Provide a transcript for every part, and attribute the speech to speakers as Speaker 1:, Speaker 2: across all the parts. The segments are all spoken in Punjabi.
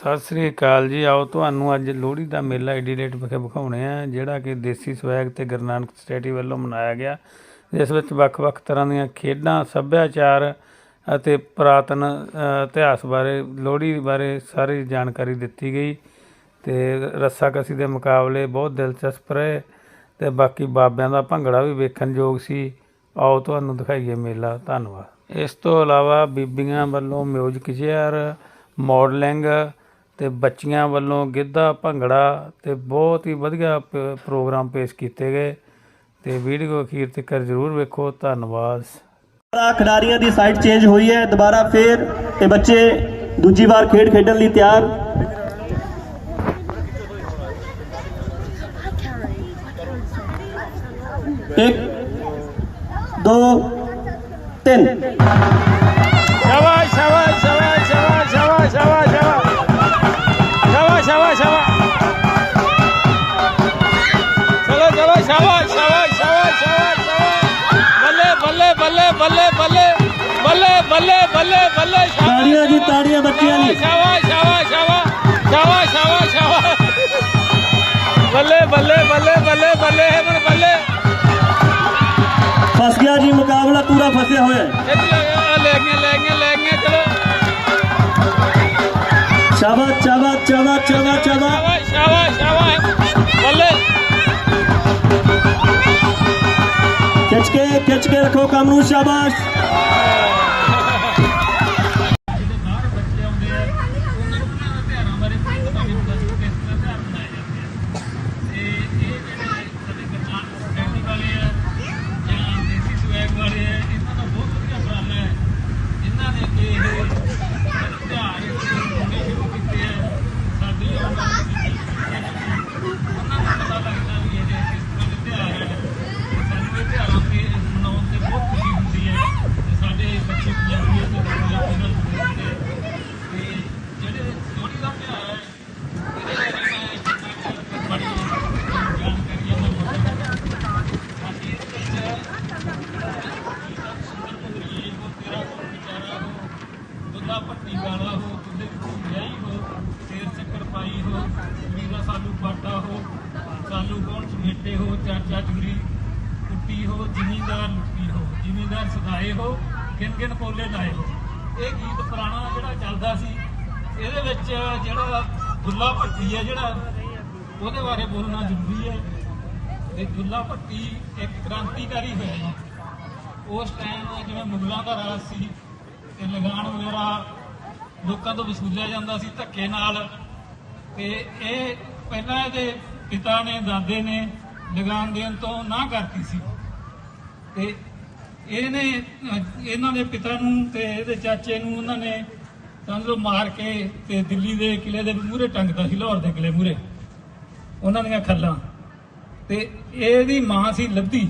Speaker 1: ਸਤਿ ਸ੍ਰੀ ਅਕਾਲ ਜੀ, ਆਓ ਤੁਹਾਨੂੰ ਅੱਜ ਲੋਹੜੀ ਦਾ ਮੇਲਾ ਐਡੀਲੇਟ ਵਿਖੇ ਵਿਖਾਉਣੇ ਆ, ਜਿਹੜਾ ਕਿ ਦੇਸੀ ਸਵੈਗ ਤੇ ਗੁਰੂ ਨਾਨਕ ਸਟੇਡੀ ਵੱਲੋਂ ਮਨਾਇਆ ਗਿਆ। ਜਿਸ ਵਿੱਚ ਵੱਖ-ਵੱਖ ਤਰ੍ਹਾਂ ਦੀਆਂ ਖੇਡਾਂ, ਸੱਭਿਆਚਾਰ ਅਤੇ ਪੁਰਾਤਨ ਇਤਿਹਾਸ ਬਾਰੇ, ਲੋਹੜੀ ਬਾਰੇ ਸਾਰੀ ਜਾਣਕਾਰੀ ਦਿੱਤੀ ਗਈ। ਤੇ ਰੱਸਾਕਸੀ ਦੇ ਮੁਕਾਬਲੇ ਬਹੁਤ ਦਿਲਚਸਪ ਰਹੇ ਤੇ ਬਾਕੀ ਬਾਬਿਆਂ ਦਾ ਭੰਗੜਾ ਵੀ ਵੇਖਣ ਯੋਗ ਸੀ। ਆਓ ਤੁਹਾਨੂੰ ਦਿਖਾਈਏ ਮੇਲਾ, ਧੰਨਵਾਦ। ਇਸ ਤੋਂ ਇਲਾਵਾ ਬੀਬੀਆਂ ਵੱਲੋਂ ਮਿਊਜ਼ਿਕ ਚੇਅਰ, ਮਾਡਲਿੰਗ ਤੇ ਬੱਚੀਆਂ ਵੱਲੋਂ ਗਿੱਧਾ ਭੰਗੜਾ ਤੇ ਬਹੁਤ ਹੀ ਵਧੀਆ ਪ- ਪ੍ਰੋਗਰਾਮ ਪੇਸ਼ ਕੀਤੇ ਗਏ ਤੇ ਵੀਡੀਓ ਅਖੀਰ ਤੱਕ ਜ਼ਰੂਰ ਵੇਖੋ। ਧੰਨਵਾਦ।
Speaker 2: ਦੁਬਾਰਾ ਖਿਡਾਰੀਆਂ ਦੀ ਸਾਈਡ ਚੇਂਜ ਹੋਈ ਹੈ ਦੁਬਾਰਾ ਫੇਰ ਤੇ ਬੱਚੇ ਦੂਜੀ ਵਾਰ ਖੇਡ ਖੇਡਣ ਲਈ ਤਿਆਰ। ਇੱਕ ਦੋ ਤਿੰਨ।
Speaker 1: ਸ਼ਾਬਾਸ਼ ਸ਼ਾਬਾਸ਼। ताड़ियाँ जी ताड़िया बच्चिया जी।
Speaker 2: बल्ले बल्ले बल्ले बल्ले बल्ले
Speaker 1: बल्ले। फंस गया जी मुकाबला पूरा फंसे हुए। चावा चावा चावा चावा चावा
Speaker 2: चावा बल्ले। खिंच के रखो कामरू शाबाश। ਹੋ
Speaker 1: ਸਦਾਏ ਹੋ ਕਿਨ ਕਿਨ ਪੋਲੇ ਲਾਏ ਹੋ ਇਹ ਗੀਤ ਪੁਰਾਣਾ ਜਿਹੜਾ ਚੱਲਦਾ ਸੀ, ਇਹਦੇ ਵਿੱਚ ਜਿਹੜਾ ਦੁੱਲਾ ਭੱਟੀ ਹੈ ਜਿਹੜਾ, ਉਹਦੇ ਬਾਰੇ ਬੋਲਣਾ ਜ਼ਰੂਰੀ ਹੈ। ਤੇ ਦੁੱਲਾ ਭੱਟੀ ਇੱਕ ਕ੍ਰਾਂਤੀਕਾਰੀ ਹੋਇਆ ਉਸ ਟਾਈਮ ਜਿਵੇਂ ਮੁਗਲਾਂ ਦਾ ਰਾਜ ਸੀ, ਤੇ ਲਗਾਨ ਵਗੈਰਾ ਲੋਕਾਂ ਤੋਂ ਵਸੂਲਿਆ ਜਾਂਦਾ ਸੀ ਧੱਕੇ ਨਾਲ। ਤੇ ਇਹ ਪਹਿਲਾਂ ਇਹਦੇ ਪਿਤਾ ਨੇ, ਦਾਦੇ ਨੇ ਲਗਾਨ ਦੇਣ ਤੋਂ ਨਾ ਕਰਤੀ ਸੀ। ਤੇ ਇਹਨੇ ਇਹਨਾਂ ਦੇ ਪਿਤਾ ਨੂੰ ਤੇ ਇਹਦੇ ਚਾਚੇ ਨੂੰ ਉਹਨਾਂ ਨੇ ਸਮਝੋ ਮਾਰ ਕੇ ਤੇ ਦਿੱਲੀ ਦੇ ਕਿਲੇ ਦੇ ਮੂਹਰੇ ਟੰਗਦਾ ਸੀ ਲਾਹੌਰ ਦੇ ਕਿਲੇ ਮੂਹਰੇ। ਉਹਨਾਂ ਦੀਆਂ ਖੱਲਾਂ। ਤੇ ਇਹਦੀ ਮਾਂ ਸੀ ਲੱਦੀ।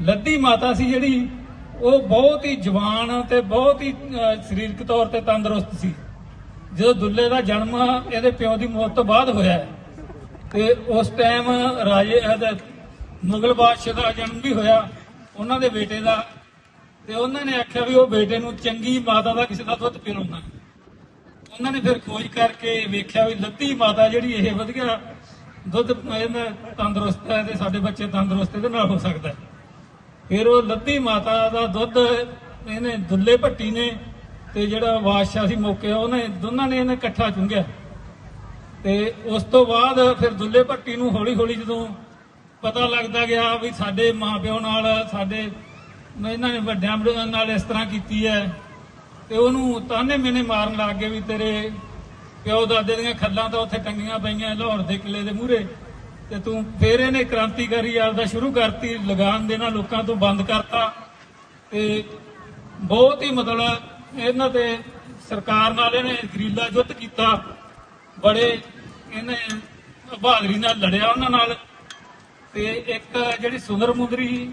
Speaker 1: ਲੱਦੀ ਮਾਤਾ ਸੀ ਜਿਹੜੀ ਉਹ ਬਹੁਤ ਹੀ ਜਵਾਨ ਤੇ ਬਹੁਤ ਹੀ ਸਰੀਰਕ ਤੌਰ ਤੇ ਤੰਦਰੁਸਤ ਸੀ। ਜਦੋਂ ਦੁੱਲੇ ਦਾ ਜਨਮ ਇਹਦੇ ਪਿਓ ਦੀ ਮੌਤ ਤੋਂ ਬਾਅਦ ਹੋਇਆ ਹੈ, ਤੇ ਉਸ ਟਾਈਮ ਰਾਜੇ ਮੁਗਲ ਬਾਦਸ਼ਾਹ ਦਾ ਜਨਮ ਵੀ ਹੋਇਆ। ਉਹਨਾਂ ਦੇ ਬੇਟੇ ਦਾ ਤੇ ਉਹਨਾਂ ਨੇ ਆਖਿਆ ਵੀ ਉਹ ਬੇਟੇ ਨੂੰ ਚੰਗੀ ਮਾਤਾ ਦਾ ਕਿਸੇ ਦਾ ਦੁੱਧ ਪਿਲਾਉਣਾ ਉਹਨਾਂ ਨੇ ਫਿਰ ਖੋਜ ਕਰਕੇ ਵੇਖਿਆ ਵੀ ਲੱਤੀ ਮਾਤਾ ਜਿਹੜੀ ਇਹ ਵਧੀਆ ਦੁੱਧ ਇਹਨਾਂ ਤੰਦਰੁਸਤ ਹੈ ਤੇ ਸਾਡੇ ਬੱਚੇ ਤੰਦਰੁਸਤ ਇਹਦੇ ਨਾਲ ਹੋ ਸਕਦਾ ਫਿਰ ਉਹ ਲੱਤੀ ਮਾਤਾ ਦਾ ਦੁੱਧ ਇਹਨੇ ਦੁੱਲੇ ਭੱਟੀ ਨੇ ਤੇ ਜਿਹੜਾ ਬਾਦਸ਼ਾਹ ਸੀ ਮੌਕੇ ਉਹਨੇ ਦੋਨਾਂ ਨੇ ਇਹਨੇ ਇਕੱਠਾ ਚੁੰਗਿਆ। ਤੇ ਉਸ ਤੋਂ ਬਾਅਦ ਫਿਰ ਦੁੱਲੇ ਭੱਟੀ ਨੂੰ ਹੌਲੀ ਹੌਲੀ ਜਦੋਂ ਪਤਾ ਲੱਗਦਾ ਗਿਆ ਵੀ ਸਾਡੇ ਮਾਪਿਓ ਨਾਲ, ਸਾਡੇ ਇਹਨਾਂ ਨੇ ਵੱਡਿਆਂ ਬੜਿਆਂ ਨਾਲ ਇਸ ਤਰ੍ਹਾਂ ਕੀਤੀ ਹੈ। ਤੇ ਉਹਨੂੰ ਤਾਨੇ ਮੈਨੇ ਮਾਰਨ ਲੱਗ ਗਏ ਵੀ ਤੇਰੇ ਪਿਓ ਦਾਦੇ ਦੀਆਂ ਖੱਲਾਂ ਤਾਂ ਉੱਥੇ ਟੰਗੀਆਂ ਪਈਆਂ ਲਾਹੌਰ ਦੇ ਕਿਲੇ ਦੇ ਮੂਹਰੇ। ਤੇ ਤੂੰ ਫੇਰ ਇਹਨੇ ਕ੍ਰਾਂਤੀਕਾਰੀ ਆਪਦਾ ਸ਼ੁਰੂ ਕਰਤੀ, ਲਗਾਨ ਦੇਣਾ ਲੋਕਾਂ ਤੋਂ ਬੰਦ ਕਰਤਾ। ਤੇ ਬਹੁਤ ਹੀ ਮਤਲਬ ਇਹਨਾਂ ਤੇ ਸਰਕਾਰ ਨਾਲ ਇਹਨੇ ਗਰੀਲਾ ਯੁੱਧ ਕੀਤਾ। ਬੜੇ ਇਹਨੇ ਬਹਾਦਰੀ ਨਾਲ ਲੜਿਆ ਉਹਨਾਂ ਨਾਲ। ਤੇ ਇੱਕ ਜਿਹੜੀ ਸੁੰਦਰ ਮੁੰਦਰੀ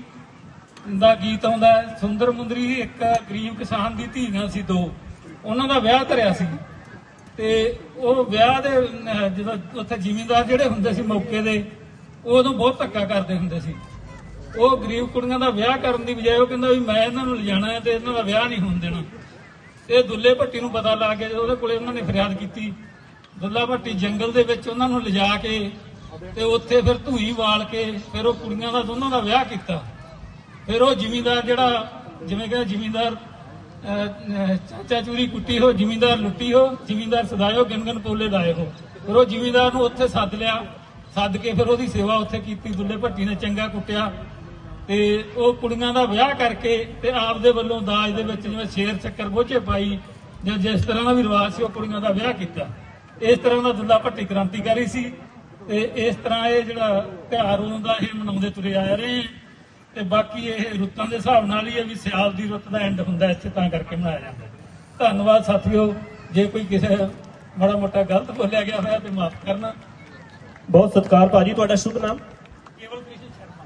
Speaker 1: ਦਾ ਗੀਤ ਆਉਂਦਾ ਸੁੰਦਰ ਮੁੰਦਰੀ ਇੱਕ ਗਰੀਬ ਕਿਸਾਨ ਦੀ ਧੀਆਂ ਸੀ, ਦੋ। ਉਹਨਾਂ ਦਾ ਵਿਆਹ ਧਰਿਆ ਸੀ। ਤੇ ਉਹ ਵਿਆਹ ਦੇ ਜਦੋਂ ਉੱਥੇ ਜ਼ਿਮੀਂਦਾਰ ਜਿਹੜੇ ਹੁੰਦੇ ਸੀ ਮੌਕੇ ਦੇ, ਉਹ ਉਦੋਂ ਬਹੁਤ ਧੱਕਾ ਕਰਦੇ ਹੁੰਦੇ ਸੀ। ਉਹ ਗਰੀਬ ਕੁੜੀਆਂ ਦਾ ਵਿਆਹ ਕਰਨ ਦੀ ਬਜਾਏ ਉਹ ਕਹਿੰਦਾ ਵੀ ਮੈਂ ਇਹਨਾਂ ਨੂੰ ਲਿਜਾਣਾ ਹੈ ਤੇ ਇਹਨਾਂ ਦਾ ਵਿਆਹ ਨਹੀਂ ਹੋਣ ਦੇਣਾ। ਇਹ ਦੁੱਲੇ ਭੱਟੀ ਨੂੰ ਪਤਾ ਲੱਗ ਗਿਆ ਉਹਦੇ ਕੋਲੇ ਉਹਨਾਂ ਨੇ ਫਰਿਆਦ ਕੀਤੀ, ਦੁੱਲਾ ਭੱਟੀ ਜੰਗਲ ਦੇ ਵਿੱਚ ਉਹਨਾਂ ਨੂੰ ਲਿਜਾ ਕੇ ਤੇ ਉੱਥੇ ਫਿਰ ਧੂਈ ਵਾਲ ਕੇ ਫਿਰ ਉਹ ਕੁੜੀਆਂ ਦਾ ਦੋਨਾਂ ਦਾ ਵਿਆਹ ਕੀਤਾ। ਫਿਰ ਉਹ ਜ਼ਿਮੀਂਦਾਰ ਜਿਹੜਾ ਜਿਵੇਂ ਕਹਿੰਦੇ ਜ਼ਿਮੀਂਦਾਰ ਚਾਚਾ ਚੂਰੀ ਕੁੱਟੀ ਹੋ, ਜ਼ਿਮੀਂਦਾਰ ਲੁੱਟੀ ਹੋ, ਜ਼ਿਮੀਂਦਾਰ ਸਦਾਇਓ ਗਨਗਨ ਪੋਲੇ ਲਾਏ ਹੋ। ਫਿਰ ਉਹ ਜ਼ਿਮੀਂਦਾਰ ਨੂੰ ਉੱਥੇ ਸੱਦ ਲਿਆ। ਸੱਦ ਕੇ ਫਿਰ ਉਹਦੀ ਸੇਵਾ ਉੱਥੇ ਕੀਤੀ, ਦੁੱਲੇ ਭੱਟੀ ਨੇ ਚੰਗਾ ਕੁੱਟਿਆ। ਤੇ ਉਹ ਕੁੜੀਆਂ ਦਾ ਵਿਆਹ ਕਰਕੇ ਤੇ ਆਪ ਦੇ ਵੱਲੋਂ ਦਾਜ ਦੇ ਵਿੱਚ ਜਿਵੇਂ ਸ਼ੇਰ ਚੱਕਰ ਬੋਝੇ ਪਾਈ ਜਾਂ ਜਿਸ ਤਰ੍ਹਾਂ ਦਾ ਵੀ ਰਿਵਾਜ ਸੀ, ਉਹ ਕੁੜੀਆਂ ਦਾ ਵਿਆਹ ਕੀਤਾ। ਇਸ ਤਰ੍ਹਾਂ ਦਾ ਦੁੱਲਾ ਭੱਟੀ ਕ੍ਰਾਂਤੀਕਾਰੀ ਸੀ। ਤੇ ਇਸ ਤਰ੍ਹਾਂ ਇਹ ਜਿਹੜਾ ਤਿਉਹਾਰ ਉਹਨਾਂ ਦਾ ਇਹ ਮਨਾਉਂਦੇ ਤੁਰੇ ਆ ਰਹੇ ਤੇ ਬਾਕੀ ਇਹ ਰੁੱਤਾਂ ਦੇ ਹਿਸਾਬ ਨਾਲ ਹੀ ਹੈ ਵੀ ਸਿਆਲ ਦੀ ਰੁੱਤ ਦਾ ਐਂਡ ਹੁੰਦਾ ਇੱਥੇ ਤਾਂ ਕਰਕੇ ਮਨਾਇਆ ਜਾਂਦਾ। ਧੰਨਵਾਦ ਸਾਥੀਓ ਜੇ ਕੋਈ ਕਿਸੇ ਮਾੜਾ ਮੋਟਾ ਗਲਤ ਬੋਲਿਆ ਗਿਆ ਹੋਇਆ ਤੇ ਮਾਫ ਕਰਨਾ।
Speaker 2: ਬਹੁਤ ਸਤਿਕਾਰ ਭਾਜੀ ਤੁਹਾਡਾ ਸ਼ੁਭ ਨਾਮ?
Speaker 1: ਕੇਵਲ ਕ੍ਰਿਸ਼ਨ ਸ਼ਰਮਾ।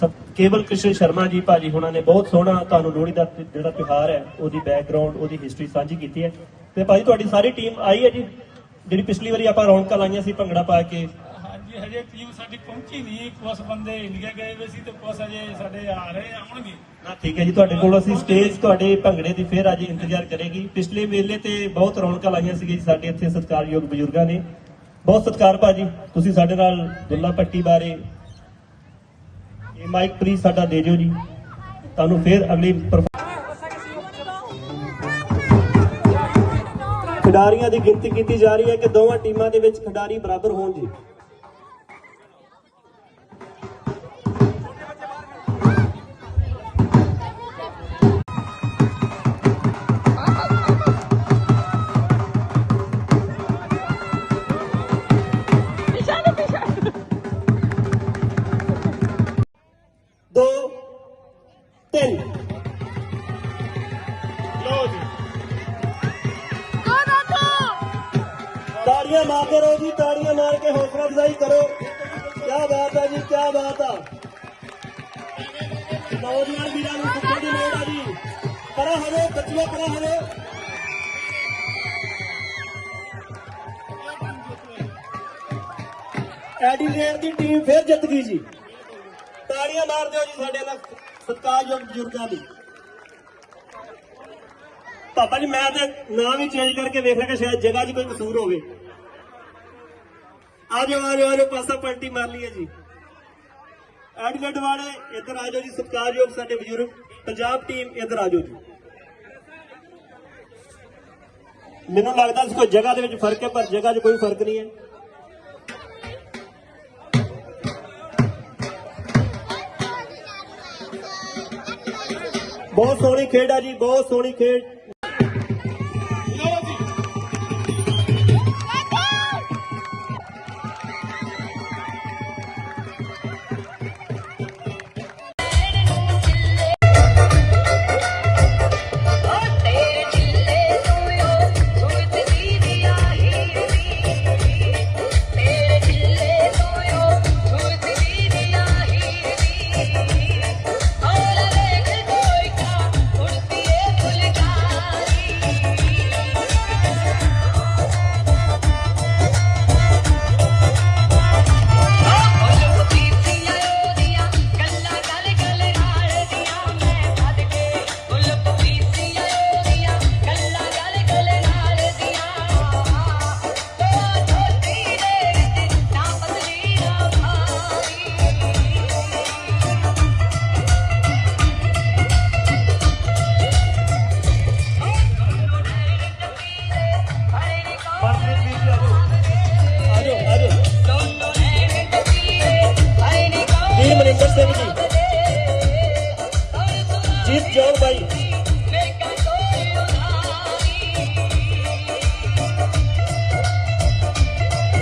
Speaker 2: ਸਭ ਕੇਵਲ ਕ੍ਰਿਸ਼ਨ ਸ਼ਰਮਾ ਜੀ ਭਾਜੀ ਹੁਣਾਂ ਨੇ ਬਹੁਤ ਸੋਹਣਾ ਤੁਹਾਨੂੰ ਲੋਹੜੀ ਦਾ ਜਿਹੜਾ ਤਿਉਹਾਰ ਹੈ ਉਹਦੀ ਬੈਕਗ੍ਰਾਉਂਡ ਉਹਦੀ ਹਿਸਟਰੀ ਸਾਂਝੀ ਕੀਤੀ ਹੈ। ਤੇ ਭਾਜੀ ਤੁਹਾਡੀ ਸਾਰੀ ਟੀਮ ਆਈ ਹੈ ਜੀ? ਜਿਹੜੀ ਪਿਛਲੀ ਵਾਰੀ ਆਪਾਂ ਰੌਣਕਾਂ ਲਾਈਆਂ ਸੀ ਭੰਗੜਾ ਪਾ ਕੇ
Speaker 1: ਹਾਂਜੀ ਹਜੇ ਟੀਮ ਸਾਡੀ ਪਹੁੰਚੀ ਨਹੀਂ ਕੁਝ ਬੰਦੇ ਇੰਡੀਆ ਗਏ ਹੋਏ ਸੀ ਤੇ ਕੁਝ ਅਜੇ ਸਾਡੇ ਆ ਰਹੇ ਆਉਣਗੇ।
Speaker 2: ਨਾ, ਠੀਕ ਹੈ ਜੀ, ਤੁਹਾਡੇ ਕੋਲ ਅਸੀਂ ਸਟੇਜ ਤੁਹਾਡੇ ਭੰਗੜੇ ਦੀ ਫੇਰ ਅੱਜ ਇੰਤਜ਼ਾਰ ਕਰੇਗੀ। ਪਿਛਲੇ ਮੇਲੇ ਤੇ ਬਹੁਤ ਰੌਣਕਾਂ ਲਾਈਆਂ ਸੀਗੀਆਂ ਸਾਡੇ ਇੱਥੇ ਸਤਿਕਾਰਯੋਗ ਬਜ਼ੁਰਗਾਂ ਨੇ। ਬਹੁਤ ਸਤਿਕਾਰ ਭਾਜੀ, ਤੁਸੀਂ ਸਾਡੇ ਨਾਲ ਦੁੱਲਾ ਪੱਟੀ ਬਾਰੇ। ਇਹ ਮਾਈਕ ਪਲੀਜ਼ ਸਾਡਾ ਦੇ ਦਿਓ ਜੀ। ਤੁਹਾਨੂੰ ਫੇਰ ਅਗਲੀ ਖਿਡਾਰੀਆਂ ਦੀ ਗਿਣਤੀ ਕੀਤੀ ਜਾ ਰਹੀ ਹੈ ਕਿ ਦੋਵਾਂ ਟੀਮਾਂ ਦੇ ਵਿੱਚ ਖਿਡਾਰੀ ਬਰਾਬਰ ਹੋਣ ਜੀ ਲਓ ਜੀ ਤਾੜੀਆਂ ਮਾਰਦੇ ਰਹੋ ਜੀ ਤਾੜੀਆਂ ਮਾਰ ਕੇ ਹੌਸਲਾ ਅਫਜ਼ਾਈ ਕਰੋ। ਕੀ ਬਾਤ ਹੈ ਜੀ ਕੀ ਬਾਤ ਆ। ਨੌਜਵਾਨ ਵੀਰਾਂ ਨੂੰ ਸੁੱਕਣ ਦੀ ਲੋੜ ਆ ਜੀ। ਪਰਾ ਹਵੇ ਬੱਚਿਓ ਪਰਾ ਹਵੇ ਐਡੀਲੇਡ ਦੀ ਟੀਮ ਫਿਰ ਜਿੱਤ ਗਈ ਜੀ। ਤਾੜੀਆਂ ਮਾਰ ਦਿਓ ਜੀ ਸਾਡੇ ਨਾਲ ਸਤਿਕਾਰਯੋਗ ਬਜ਼ੁਰਗਾਂ ਦੀ। ਪਾਪਾ ਜੀ, ਮੈਂ ਤੇ ਨਾਂ ਵੀ ਚੇਂਜ ਕਰਕੇ ਵੇਖ ਲਿਆ ਕਿ ਸ਼ਾਇਦ ਜਗ੍ਹਾ 'ਚ ਕੋਈ ਕਸੂਰ ਹੋਵੇ। ਆ ਜਾਓ ਆ ਜਾਓ ਆ ਜਾਓ, ਪਾਸਾ ਪਲਟੀ ਮਾਰ ਲਈਏ ਜੀ। ਐਡੀਲੇਡ ਵਾਲੇ, ਇੱਧਰ ਆ ਜਾਓ ਜੀ ਸਤਿਕਾਰਯੋਗ ਸਾਡੇ ਬਜ਼ੁਰਗ। ਪੰਜਾਬ ਟੀਮ ਇੱਧਰ ਆ ਜਾਓ ਜੀ। ਮੈਨੂੰ ਲੱਗਦਾ ਸੀ ਕੋਈ ਜਗ੍ਹਾ ਦੇ ਵਿੱਚ ਫ਼ਰਕ ਹੈ, ਪਰ ਜਗ੍ਹਾ 'ਚ ਕੋਈ ਫ਼ਰਕ ਨਹੀਂ ਹੈ। ਬਹੁਤ ਸੋਹਣੀ ਖੇਡ ਆ ਜੀ, ਬਹੁਤ ਸੋਹਣੀ ਖੇਡ।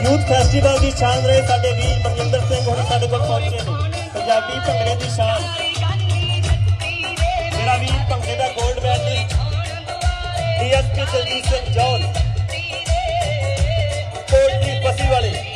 Speaker 2: ਯੂਥ ਫੈਸਟੀਵਲ ਦੀ ਸ਼ਾਨ ਰਹੇ ਸਾਡੇ ਵੀਰ ਮਨਿੰਦਰ ਸਿੰਘ ਹੁਣ ਸਾਡੇ ਕੋਲ ਪਹੁੰਚੇ ਨੇ। ਪੰਜਾਬੀ ਭੰਗੜੇ ਦੀ ਸ਼ਾਨ ਮੇਰਾ ਵੀਰ ਭੰਗੜੇ ਦਾ 골ਡ ਮੈਡਲਿਸਟ ਡੀਐਸਪੀ ਦਲਜੀਤ ਸਿੰਘ ਜੌਨ ਕੋਟਲੀ ਪਸੀ ਵਾਲੇ।